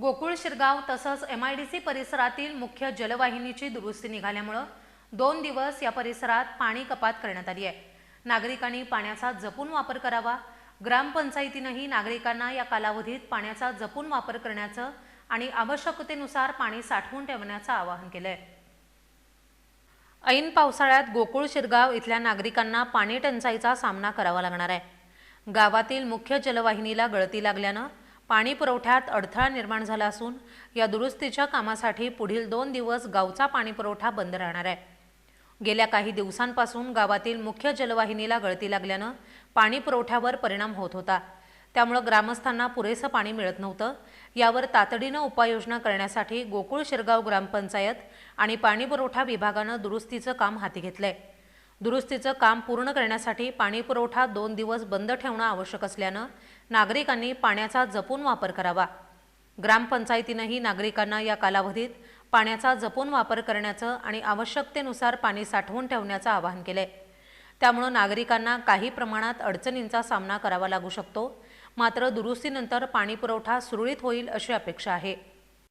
गोकुळ शिरगाव तसंच M I D C परिसरातील मुख्य जलवाहिनीची दुरुस्ती निघाल्यामुळं दोन दिवस या परिसरात पाणी कपात करण्यात आली आहे. नागरिकांनी पाण्याचा जपून वापर करावा. ग्रामपंचायतीनंही नागरिकांना या कालावधीत पाण्याचा जपून वापर करण्याचं आणि आवश्यकतेनुसार पाणी साठवून ठेवण्याचं आवाहन केलं आहे ऐन पावसाळ्यात गोकुळ शिरगाव इथल्या नागरिकांना पाणी टंचाईचा सामना करावा लागणार आहे. गावातील मुख्य जलवाहिनीला गळती लागल्यानं पाणी पुरवठ्यात अडथळा निर्माण झाला असून या दुरुस्तीच्या कामासाठी पुढील दोन दिवस गावचा पाणी पुरवठा बंद राहणार आहे. गेल्या काही दिवसांपासून गावातील मुख्य जलवाहिनीला गळती लागल्यानं पाणी पुरवठ्यावर परिणाम होत होता. त्यामुळं ग्रामस्थांना पुरेसं पाणी मिळत नव्हतं. यावर तातडीनं उपाययोजना करण्यासाठी गोकुळ शिरगाव ग्रामपंचायत आणि पाणी पुरवठा विभागानं दुरुस्तीचं काम हाती घेतलंय. दुरुस्तीचं काम पूर्ण करण्यासाठी पाणी पुरवठा दोन दिवस बंद ठेवणं आवश्यक असल्यानं नागरिकांनी पाण्याचा जपून वापर करावा. ग्रामपंचायतीनंही नागरिकांना या कालावधीत पाण्याचा जपून वापर करण्याचं आणि आवश्यकतेनुसार पाणी साठवून ठेवण्याचं आवाहन केलंय. त्यामुळं नागरिकांना काही प्रमाणात अडचणींचा सामना करावा लागू शकतो. मात्र दुरुस्तीनंतर पाणी पुरवठा सुरळीत होईल अशी अपेक्षा आहे.